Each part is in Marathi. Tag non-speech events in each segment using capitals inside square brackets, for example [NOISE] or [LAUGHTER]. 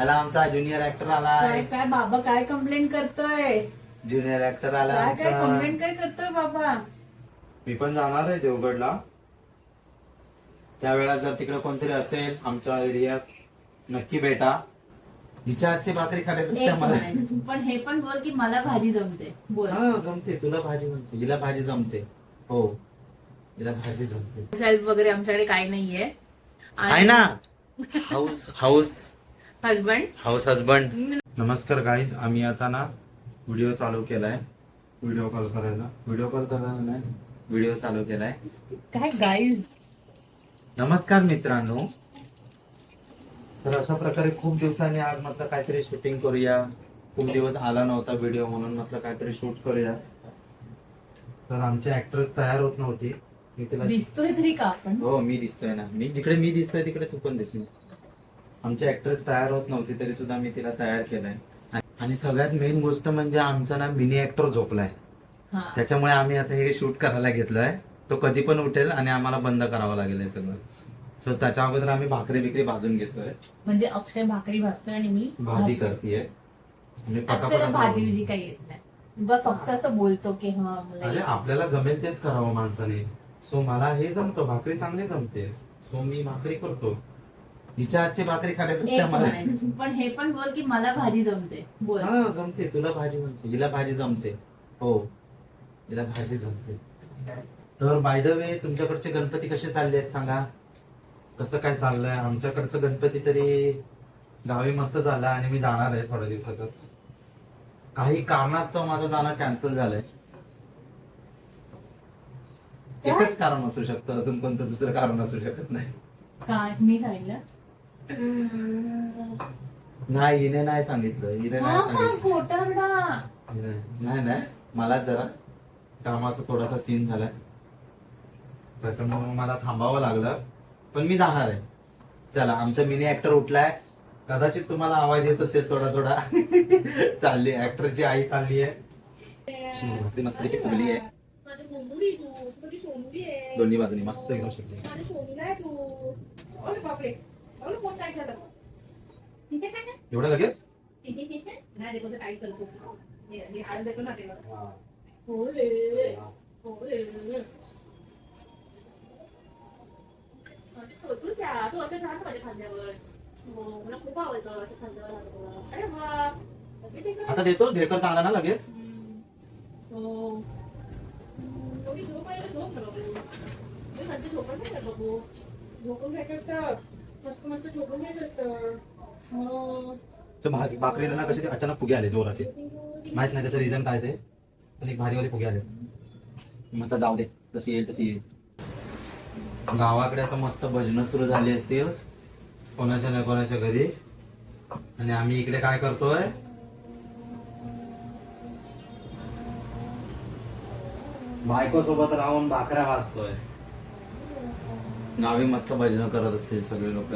आला आमचा ज्युनियर ऍक्टर आलाय काय बाबा काय कंप्लेंट करतोय? ज्युनियर ऍक्टर आला काय काय आमचा. कंप्लेंट काय करतोय बाबा? मी पण जाणार आहे देवगडला त्यावेळेला जर तिकडे कोणतरी असेल आमच्या एरियात नक्की भेटा. हिच्या आजची भाकरी खाण्यापेक्षा एक मला मिनिट. पण हे पण बोल की मला भाजी जमते. बोल. हा जमते. तुला भाजी जमते. हिला भाजी जमते. हो. हिला भाजी जमते. सेल्फ वगैरे आमच्याकडे काही नाहीये. आहे ना? House house husband house husband नमस्कार गाईज आम्ही आता ना व्हिडिओ चालू केलाय. व्हिडिओ कॉल करायला. व्हिडिओ कॉल करायला नाही. व्हिडिओ चालू केलाय. काय गाईज नमस्कार मित्रांनो. तर अशा प्रकारे खूप दिवसांनी आज म्हटलं काहीतरी शूटिंग करूया. खूप दिवस आला नव्हता व्हिडिओ म्हणून म्हटलं काहीतरी शूट करूया. तर आमची ऍक्ट्रेस तयार होत नव्हती. मी तिला दिसतोय तरी का आपण? हो मी दिसतोय ना. मी जिकडे मी दिसतोय तिकडे तू पण दिसेल आमची ऍक्ट्रेस तयार होत नव्हती तरी सुद्धा मी तिला तयार केलंय. आणि सगळ्यात मेन गोष्ट म्हणजे आमचा ना मिनी ऍक्टर झोपलाय. हा. त्याच्यामुळे आम्ही आता हे शूट करायला घेतलोय. तो कधी पण उठेल आणि आम्हाला बंद करावं लागेल हे सगळं. सो त्याच्या अगोदर आम्ही भाकरी बिकरी भाजून घेतोय. म्हणजे अक्षय भाकरी भाजतोय आणि मी भाजी करतेय. भाजी विजी काही येत नाही. फक्त असं बोलतो की हा. आपल्याला जमेल तेच करावं माणसाने. सो मला हे जमतं भाकरी चांगली जमते. सो मी भाकरी करतो. हिच्या आजची भाकरी खाण्यापेक्षा एक मला. पण हे पण बोल की मला भाजी जमते. बोल. हा जमते. तुला भाजी जमते. हिला भाजी जमते. हो. हिला भाजी जमते. तर बाय द वे तुमच्याकडचे गणपती कसे चालले आहेत सांगा? कसं काय चाललंय? आमच्याकडचं गणपती तरी गावी मस्त झाला आणि मी जाणार आहे थोड्या दिवसातच. काही कारणास्तव माझं जाणं कॅन्सल झालंय. एकच कारण असू शकतं. अजून कोणतं दुसरं कारण असू शकत नाही. काय? मी सांगितलं? नाही हिने नाही सांगितलं हिने नाही सांगितलं. खोटारडा नाही नाही मला जरा कामाचा थोडासा सीन झालाय त्याच्यामुळे मला थांबावं लागलं पण मी जाणार आहे. चला आमचा मिनी ऍक्टर उठलाय. कदाचित तुम्हाला आवाज येत असेल थोडा थोडा. चालली ऍक्टरची आई चालली आहे. शी, भाकरी मस्तपैकी फुगली आहे. माझी मुंबडी तू तुझी सोनली आहे. दोन्ही बाजूनी मस्त एकदम शिकली माझी सोनली आहे तू. अरे बापरे. एवढं लगेच? तो हो हो असं छान माझ्या खांद्यावर. हो मला खूप आवडतं असं खांद्यावर. अरे वा. आता देतो ढेकर चांगला ना लगेच. हो. झोप झोप झोपून असतं मस्त मस्त घ्यायचं असतं. भाकरीला ना कसे ते अचानक फुगे आले जोराचे. माहीत नाही त्याचं रिझन काय ते. पण एक भारी फुगे आले. म्हटलं जाऊ दे. तशी येईल तशी येईल. गावाकडे आता मस्त भजनं सुरू झाली असतील कोणाच्या ना कोणाच्या घरी. आणि आम्ही इकडे काय करतोय? बायको सोबत राहून भाकऱ्या वाजतोय गावी मस्त भजनं करत असतील सगळे लोक.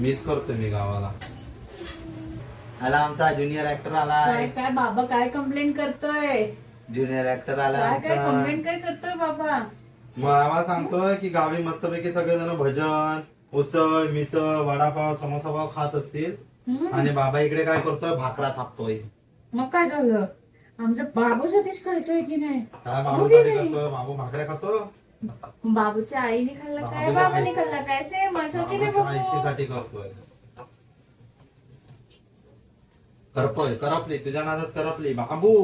मिस करतोय मी गावाला. आला आमचा ज्युनियर ऍक्टर आलाय काय बाबा काय कंप्लेंट करतोय? ज्युनियर ऍक्टर आला काय काय आमचा. कंप्लेंट काय करतोय बाबा? मामा सांगतोय की गावी मस्तपैकी सगळेजण भजन उसळ मिसळ वडापाव समोसापाव खात असतील. आणि बाबा इकडे काय करतोय? भाकरा थापतोय. मग काय झालं? आमच्या बाबू सतीश करतोय की नाही? काय हो बाबूसाठी की नाही? करतोय बाबू भाकऱ्या खातो बाबूच्या आईने खाल्ला काय? बाबाने खाल्ला काय? सेम आईशीसाठी करतोय. करपोय करपली. तुझ्या नादात करपली. बाबू.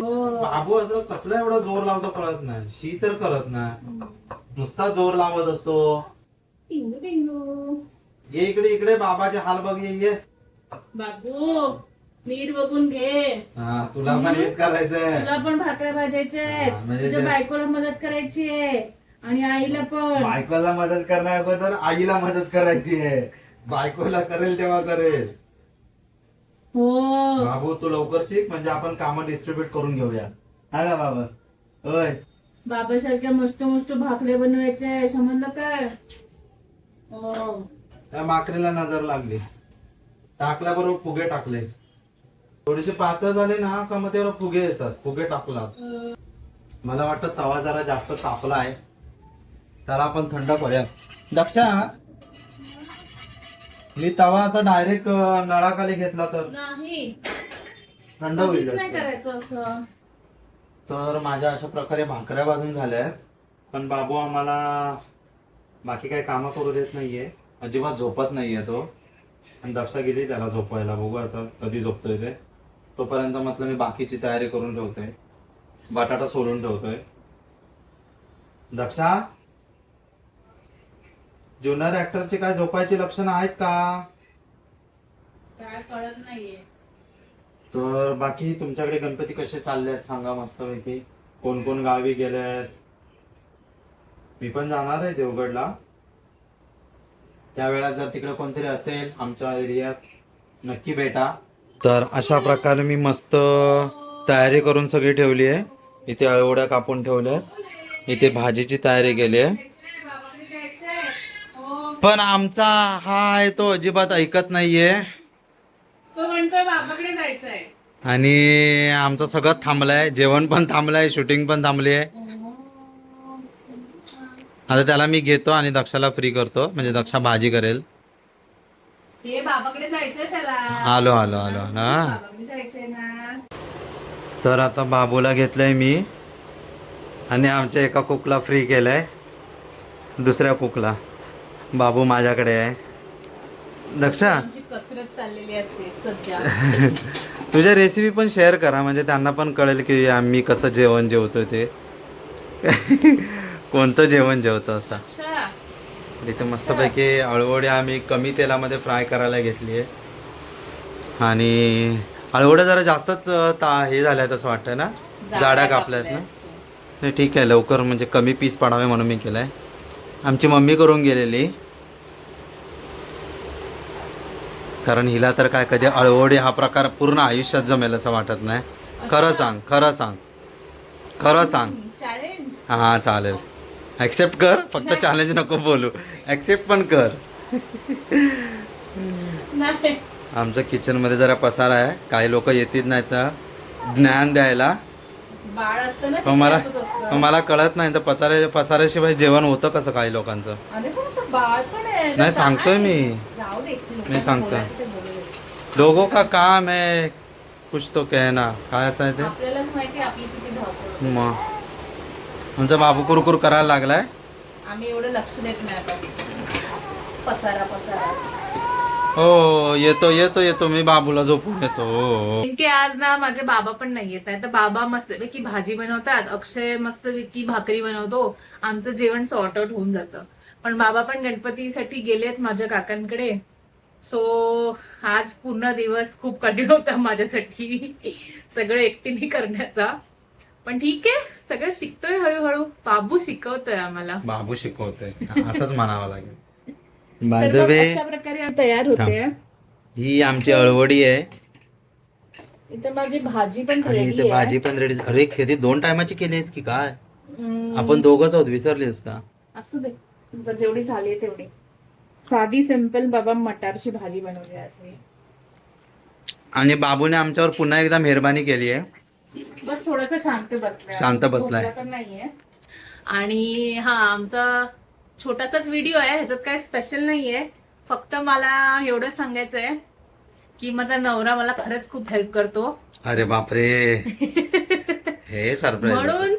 हो. बाबू असं कसलं एवढं जोर लावतो कळत नाही. शी तर करत नाही. नुसता जोर लावत असतो. टिंगू टिंगू ये इकडे इकडे. बाबाचे हाल बघ. ये. बाबू. नीट बघून घे. हा, तुला पण हेच करायचंय. तुला पण भाकऱ्या भाजायच्या हा, आहेत. म्हणजे तुझ्या ते- बायकोला मदत करायची आहे. आणि आईला पण. बायकोला मदत करण्या अगोदर आईला मदत करायची आहे. बायकोला करेल तेव्हा करेल. हो. बाबू तू लवकर शिक म्हणजे आपण कामं डिस्ट्रीब्युट करून घेऊया. हा का बाबा? होय. बाबासारख्या मस्त मस्त भाकरे बनवायचे आहे. समजलं काय? हो. त्या माकरीला नजर लागली. टाकल्याबरोबर फुगे टाकले. थोडेसे पातळ झाले ना का मग तेव्हा फुगे येतात फुगे टाकला मला वाटतं तवा जरा जास्त तापला आहे. त्याला आपण थंड करूया. दक्षा मी तवा असा डायरेक्ट नळाखाली घेतला तर नाही. थंड होईल नाही करायचं असं. तर माझ्या अशा प्रकारे भाकऱ्या बांधून झाल्या आहेत. पण बाबू आम्हाला बाकी काही कामं करू देत नाहीये. अजिबात झोपत नाहीये तो. आणि दक्षा गेली त्याला झोपवायला बघू आता. कधी झोपतोय ते. तोपर्यंत म्हटलं मी बाकीची तयारी करून ठेवतोय. बटाटा सोलून ठेवतोय. दक्षा ज्युनियर ऍक्टरची काय झोपायची लक्षणं आहेत का? काय कळत नाहीये. तर बाकी तुमच्याकडे गणपती कसे चालले आहेत सांगा मस्तपैकी. कोण कोण गावी गेले आहेत मी पण जाणार आहे देवगडला. त्यावेळेला जर तिकडे कोणतरी असेल आमच्या एरियात नक्की भेटा. तर अशा प्रकारे मी मस्त तयारी करून सगळी ठेवली आहे. इथे अळवड्या कापून ठेवल्या इथे भाजीची तयारी केली आहे. पण आमचा हा आहे तो अजिबात ऐकत नाहीये. आणि आमचं सगळं थांबलंय. जेवण पण थांबलंय शूटिंग पण थांबली आहे. आता त्याला मी घेतो आणि दक्षाला फ्री करतो. म्हणजे दक्षा भाजी करेल. हे बाबाकडे जायचंय त्याला. आलो आलो आलो आलो बाबाकडे जायचंय ना. तर आता बाबूला घेतलंय मी. आणि आमच्या एका कुकला फ्री केलंय. दुसऱ्या कुकला. बाबू माझ्याकडे आहे. दक्षा? आमची कसरत चाललेली असते सध्या. [LAUGHS] तुझ्या रेसिपी पण शेअर करा. म्हणजे त्यांना पण कळेल की आम्ही कसं जेवण जेवतोय ते. [LAUGHS] कोणतं जेवण जेवतो असं? अच्छा इथे मस्तपैकी अळवडी आम्ही कमी तेलामध्ये फ्राय करायला घेतली आहे. आणि अळवड्या जरा जास्तच ता हे झाल्या तसं वाटतं ना? जाड्या कापल्यात ना? नाही ठीक आहे लवकर म्हणजे कमी पीस पडावे म्हणून मी केलं आहे आमची मम्मी करून गेलेली. कारण हिला तर काय कधी अळवडी हा प्रकार पूर्ण आयुष्यात जमेल असं वाटत नाही. खरं सांग खरं सांग. खरं सांग. हां चालेल. ॲक्सेप्ट कर फक्त चॅलेंज नको बोलू. ॲक्सेप्ट पण कर. आमचं किचनमध्ये जरा पसारा आहे. काही लोक येतील नाही तर ज्ञान द्यायला. मला मला कळत नाही तर पसाऱ्या पसाऱ्याशिवाय जेवण होतं कसं काही लोकांचं? आहे. नाही सांगतोय मी. मी सांगतोय. लोगों का काम है कुछ तो कहना. काय असं आहे ते? आहे मग. आमचा बाबू कुरकुर करायला लागलाय. आम्ही एवढं लक्ष देत नाही आता. पसारा पसारा. हो येतो येतो येतो. मी बाबूला झोपून येतो. हो, हो. की आज ना माझे बाबा पण नाही येत आहे तर बाबा मस्त की भाजी बनवतात. अक्षय मस्त की भाकरी बनवतो. आमचं जेवण सॉर्ट आउट होऊन जातं. पण बाबा पण गणपतीसाठी गेलेत माझ्या काकांकडे. सो आज पूर्ण दिवस खूप कठीण होता माझ्यासाठी. सगळं एकटीने करण्याचा. पण ठीक आहे सगळं शिकतोय हळूहळू. बाबू शिकवतोय आम्हाला. बाबू शिकवतोय. असंच म्हणावं लागेल. बाय द वे अशा प्रकारे तयार होते. ही आमची अळवडी आहे. इथे माझी भाजी पण आणि रेडी इथे आहे. भाजी पण रेडी अरे खेती दोन टायमाची केली आहेस की काय? हम्म, आपण दोघच आहोत विसरलीस का? असू दे. जेवढी झाली आहे तेवढी. साधी सिंपल बाबा मटारची भाजी बनवली आहे असे आणि बाबूने आमच्यावर पुन्हा एकदा मेहरबानी केली आहे. बस थोडस शांत बसलाय शांत बसलाय. तर नाहीये. आणि हा आमचा छोटासाच व्हिडिओ आहे ह्याच्यात काय स्पेशल नाहीये. फक्त मला एवढं सांगायचंय की माझा नवरा मला खरंच खूप हेल्प करतो. अरे बापरे. [LAUGHS] हे सरप्राईज म्हणून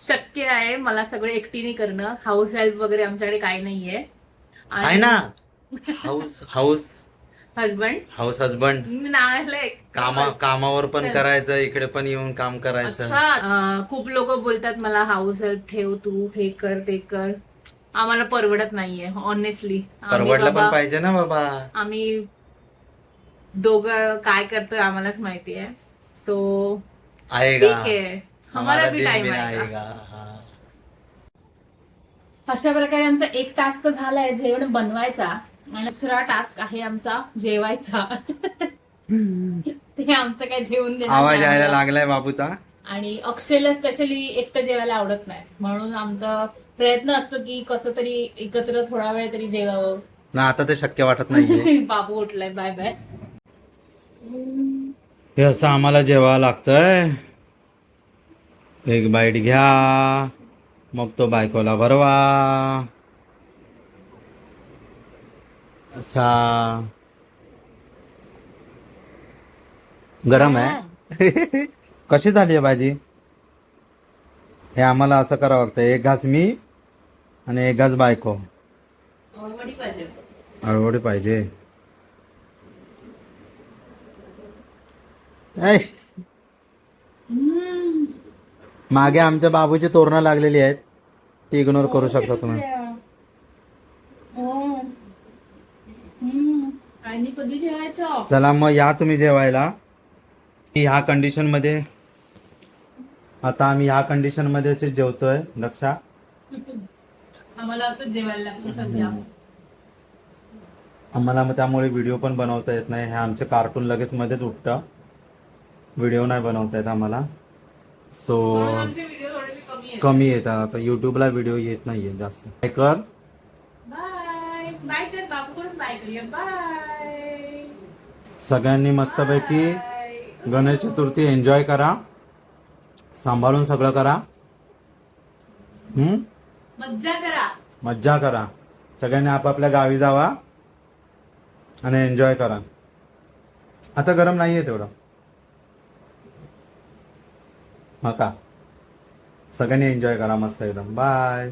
शक्य आहे मला सगळं एकटीने करणं. हाऊस हेल्प वगैरे आमच्याकडे काही नाहीये. आहे ना? House house husband house husband नाही कामा कामावर पण करायचं इकडे पण येऊन काम करायचं. अच्छा. अं, खूप लोक बोलतात मला हाऊस हेल्प ठेव तू हे कर ते कर. आम्हाला परवडत नाहीये ऑनेस्टली परवडलं पण पाहिजे ना बाबा. आम्ही दोघं काय करतोय आम्हालाच माहिती आहे. सो ठीक आएगा आहे. हमारा हमारा भी दिन टाइम भी आहे आएगा हाँ. अशा प्रकारे आमचा एक टास्क झालाय जेवण बनवायचा. आणि दुसरा टास्क आहे आमचा जेवायचा. ते आमचं काय जेवण देणार आवाज नाही यायला. लागलाय बाबूचा आणि अक्षयला स्पेशली एकटं जेवायला आवडत नाही. म्हणून आमचा प्रयत्न असतो की कसं तरी एकत्र थोडा वेळ तरी जेवावं. ना आता ते शक्य वाटत नाहीये. [LAUGHS] बाबू उठलाय बाय बाय हे असं आम्हाला जेवावं लागतंय. एक बाईट घ्या. मग तो बायकोला भरवा. असा गरम आहे? [LAUGHS] कशी झाली आहे भाजी? हे आम्हाला असं करावं लागतं. एक घास मी आणि एक घास बायको. वडी पाहिजे. हळवडी पाहिजे. ऐ, मागे आमच्या बाबूची तोरणं लागलेली आहेत. ती इग्नोर करू शकता तुम्ही. आणि कधी जेवायचं? चला मग या तुम्ही जेवायला. ह्या कंडिशनमध्ये आता आम्ही ह्या कंडिशनमध्ये असे जेवतोय लक्षा आम्हाला असंच जेवायला लागतं सध्या. आम्हाला मग त्यामुळे व्हिडिओ पण बनवता येत नाही. हे आमचे कार्टून लगेच मध्येच उठतं. व्हिडिओ नाही बनवता येत आम्हाला. सो म्हणून आमचे व्हिडिओ थोडेसे कमी आहेत. कमी येतात. आता युट्यूबला व्हिडिओ येत नाहीये जास्त. काय कर. बाय बाय कर. बाय करूया. बाय सगळ्यांनी मस्तपैकी गणेश चतुर्थी एन्जॉय करा. सांभाळून सगळं करा. हम्म? मज्जा करा. मज्जा करा. सगळ्यांनी आपापल्या गावी जावा आणि एन्जॉय करा. आता गरम नाहीये तेवढं. हा का? सगळ्यांनी एन्जॉय करा मस्त एकदम. बाय